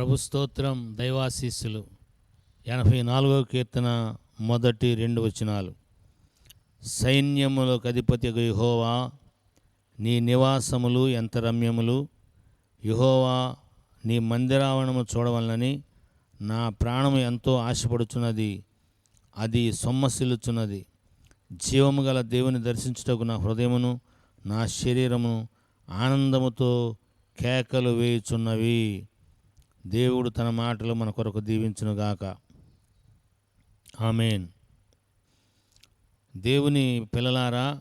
ప్రభు స్తోత్రం దైవాశీస్సులు. ఎనభై నాలుగవ కీర్తన మొదటి రెండు వచనాలు. సైన్యములకు అధిపతి యుహోవా నీ నివాసములు ఎంత రమ్యములు యుహోవా నీ మందిరావణము చూడవలనని నా ప్రాణము ఎంతో ఆశపడుచున్నది. అది సొమ్మసిల్లుచున్నది. జీవము గల దేవుని దర్శించుటకు నా హృదయమును నా శరీరమును ఆనందముతో కేకలు వేయుచున్నవి. దేవుడు తన మాటలు మన కొరకు దీవించునుగాక. ఆమెన్. దేవుని పిల్లలారా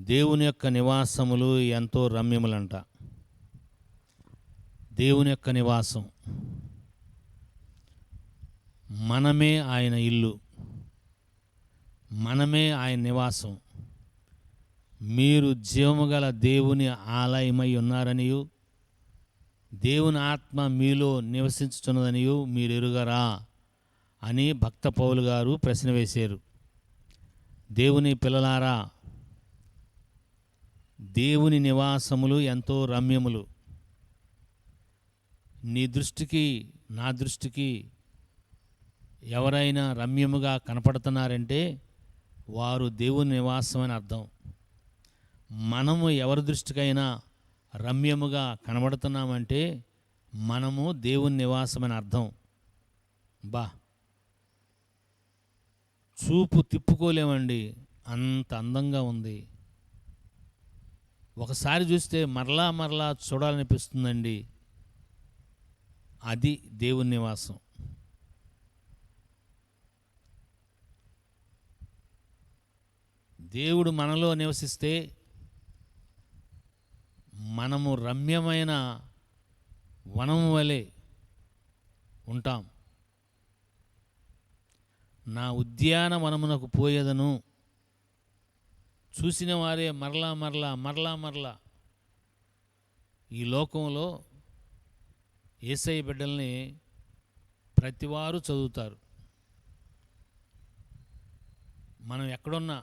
దేవుని యొక్క నివాసములు ఎంతో రమ్యములంట. దేవుని యొక్క నివాసం. మనమే ఆయన ఇల్లు. మనమే ఆయన నివాసం. మీరు జీవము గల దేవుని ఆలయమై ఉన్నారనియు దేవుని ఆత్మ మీలో నివసించుతున్నదని మీరు ఎరుగరా అని భక్త పౌలు గారు ప్రశ్న వేశారు. దేవుని పిల్లలారా దేవుని నివాసములు ఎంతో రమ్యములు. నీ దృష్టికి నా దృష్టికి ఎవరైనా రమ్యముగా కనపడుతున్నారంటే వారు దేవుని నివాసం అని అర్థం. మనము ఎవరి దృష్టికైనా రమ్యముగా కనబడుతున్నామంటే మనము దేవుని నివాసమని అర్థం. బా. చూపు తిప్పుకోలేమండి. అంత అందంగా ఉంది. ఒకసారి చూస్తే మరలా మరలా చూడాలనిపిస్తుందండి. అది దేవుని నివాసం. దేవుడు మనలో నివసిస్తే మనము రమ్యమైన వనము వలె ఉంటాం. నా ఉద్యానవనమునకు పోయేదను. చూసిన వారే మరలా మరలా మరలా మరలా ఈ లోకంలో ఏసై బిడ్డల్ని ప్రతివారు చదువుతారు. మనం ఎక్కడున్నా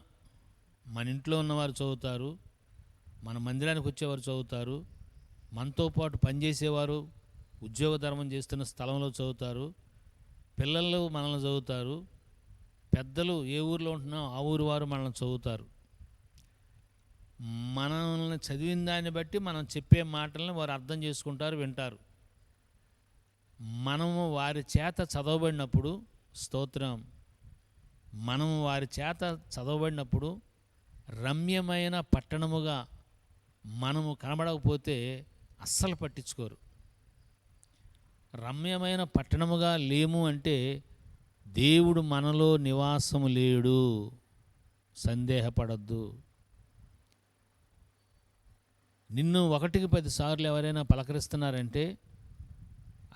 మన ఇంట్లో ఉన్నవారు చదువుతారు. మన మందిరానికి వచ్చేవారు చదువుతారు. మనతో పాటు పనిచేసేవారు ఉద్యోగ ధర్మం చేస్తున్న స్థలంలో చదువుతారు. పిల్లలు మనల్ని చదువుతారు. పెద్దలు ఏ ఊరిలో ఉంటున్నా ఆ ఊరు వారు మనల్ని చదువుతారు. మనల్ని చదివిన దాన్ని బట్టి మనం చెప్పే మాటలను వారు అర్థం చేసుకుంటారు వింటారు. మనము వారి చేత చదవబడినప్పుడు స్తోత్రం మనము వారి చేత చదవబడినప్పుడు రమ్యమైన పట్టణముగా మనము కనబడకపోతే అస్సలు పట్టించుకోరు. రమ్యమైన పట్టణముగా లేము అంటే దేవుడు మనలో నివాసము లేడు. సందేహపడద్దు. నిన్ను ఒకటికి పదిసార్లు ఎవరైనా పలకరిస్తున్నారంటే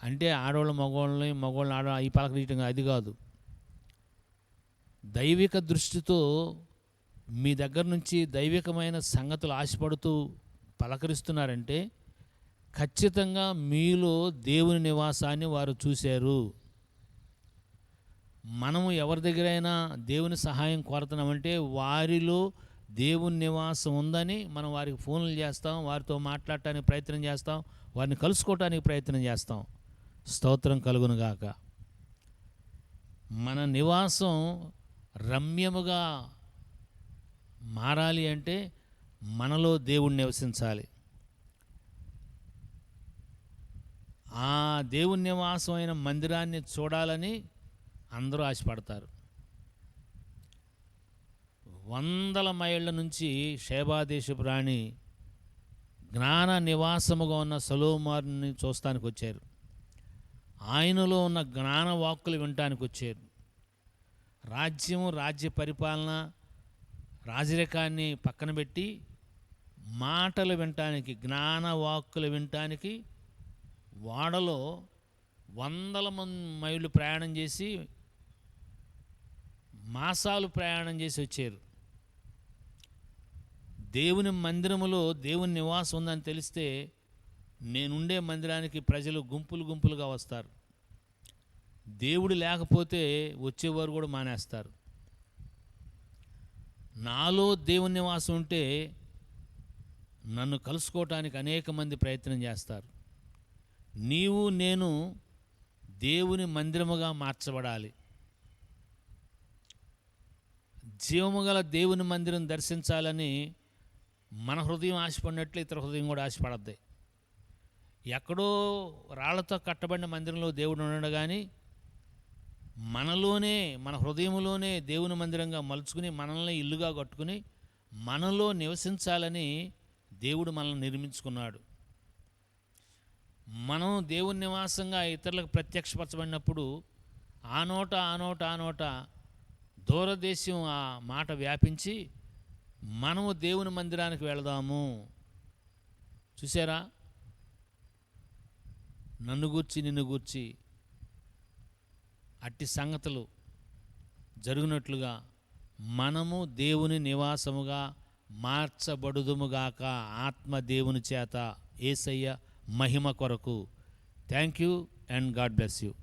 అంటే ఆడవాళ్ళ మగవాళ్ళని మగవాళ్ళని ఆడ ఈ పలకరించడం అది కాదు. దైవిక దృష్టితో మీ దగ్గర నుంచి దైవికమైన సంగతులు ఆశపడుతూ పలకరిస్తున్నారంటే ఖచ్చితంగా మీలో దేవుని నివాసాన్ని వారు చూశారు. మనము ఎవరి దగ్గరైనా దేవుని సహాయం కోరుతున్నామంటే వారిలో దేవుని నివాసం ఉందని మనం వారికి ఫోన్లు చేస్తాం వారితో మాట్లాడటానికి ప్రయత్నం చేస్తాం వారిని కలుసుకోవటానికి ప్రయత్నం చేస్తాం. స్తోత్రం కలుగునుగాక మన నివాసం రమ్యముగా మారాలి అంటే మనలో దేవుణ్ణి నివసించాలి. ఆ దేవుని నివాసమైన మందిరాన్ని చూడాలని అందరూ ఆశపడతారు. వందల మైళ్ళ నుంచి శేబాదేశపు రాణి జ్ఞాన నివాసముగా ఉన్న సలోమారుని చూస్తానికి వచ్చారు. ఆయనలో ఉన్న జ్ఞాన వాక్కులు వినటానికి వచ్చారు. రాజ్యము రాజ్య పరిపాలన రాజరికాన్ని పక్కన పెట్టి మాటలు వినటానికి జ్ఞాన వాక్కులు వినటానికి వాడలో వందల మంది మైళ్ళు ప్రయాణం చేసి మాసాలు ప్రయాణం చేసి వచ్చారు. దేవుని మందిరములో దేవుని నివాసం ఉందని తెలిస్తే నేనుండే మందిరానికి ప్రజలు గుంపులు గుంపులుగా వస్తారు. దేవుడు లేకపోతే వచ్చేవారు కూడా మానేస్తారు. నాలో దేవుని నివాసం ఉంటే నన్ను కలుసుకోవటానికి అనేక మంది ప్రయత్నం చేస్తారు. నీవు నేను దేవుని మందిరముగా మార్చబడాలి. జీవము గల దేవుని మందిరం దర్శించాలని మన హృదయం ఆశపడినట్లు ఇతర హృదయం కూడా ఆశపడద్ది. ఎక్కడో రాళ్ళతో కట్టబడిన మందిరంలో దేవుడు ఉండడు కానీ మనలోనే మన హృదయంలోనే దేవుని మందిరంగా మలుచుకుని మనల్ని ఇల్లుగా కట్టుకుని మనలో నివసించాలని దేవుడు మనల్ని నిర్మించుకున్నాడు. మనం దేవుని నివాసంగా ఇతరులకు ప్రత్యక్షపరచబడినప్పుడు ఆ నోట ఆ నోట ఆ నోట దూరదేశం ఆ మాట వ్యాపించి మనము దేవుని మందిరానికి వెళదాము. చూసారా? నన్ను గూర్చి నిన్ను గూర్చి అట్టి సంగతులు జరుగునట్లుగా మనము దేవుని నివాసముగా మార్చబడుదుముగాక ఆత్మ దేవుని చేత ఏసయ్య మహిమ కొరకు. Thank you and God bless you